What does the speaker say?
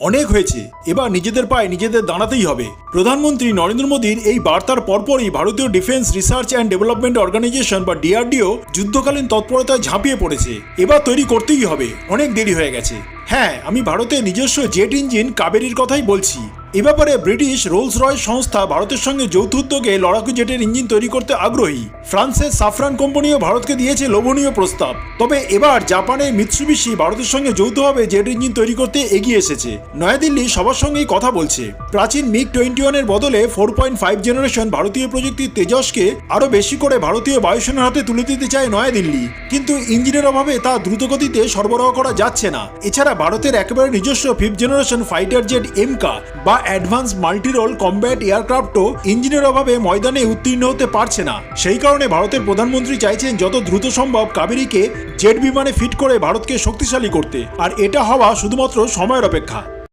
অনেক হয়েছে। এবার নিজেদের পায়ে নিজেদের দাঁড়াতেই হবে। প্রধানমন্ত্রী নরেন্দ্র মোদীর এই বার্তার পরপরই ভারতীয় defence research and development organisation বা ডিআরডিও যুদ্ধকালীন তৎপরতায় ঝাঁপিয়ে পড়েছে। এবার তৈরি করতেই হবে। অনেক দেরি হয়ে গেছে। হ্যাঁ আমি ভারতের নিজস্ব জেট ইঞ্জিন কাবেরির কথাই বলছি। এ ব্যাপারে ব্রিটিশ রোলস রয় সংস্থা ভারতের সঙ্গে যৌথ উদ্যোগে লড়াকু জেটের ইঞ্জিন তৈরি করতে আগ্রহী। ফ্রান্সের সাফরান কোম্পানিও ভারতকে দিয়েছে লোভনীয় প্রস্তাব। তবে এবার জাপানের মিৎসুবিশি ভারতের সঙ্গে যৌথভাবে জেট ইঞ্জিন তৈরি করতে এগিয়ে এসেছে। নয়াদিল্লি সবার সঙ্গেই কথা বলছে। প্রাচীন মিগ টোয়েন্টি ওয়ানের বদলে ফোর পয়েন্ট ফাইভ জেনারেশন ভারতীয় প্রযুক্তির তেজসকে আরও বেশি করে ভারতীয় বায়ুসেনার হাতে তুলে দিতে চায় নয়াদিল্লি। কিন্তু ইঞ্জিনের অভাবে তা দ্রুতগতিতে সরবরাহ করা যাচ্ছে না। এছাড়া ভারতের একেবারে নিজস্ব fifth generation fighter jet AMCA বা অ্যাডভান্স মাল্টিরোল কম্ব্যাট এয়ারক্রাফটও ইঞ্জিনের অভাবে ময়দানে উত্তীর্ণ হতে পারছে না। সেই কারণে ভারতের প্রধানমন্ত্রী চাইছেন যত দ্রুত সম্ভব কাবেরীকে জেট বিমানে ফিট করে ভারতকে শক্তিশালী করতে। আর এটা হওয়া শুধুমাত্র সময়ের অপেক্ষা।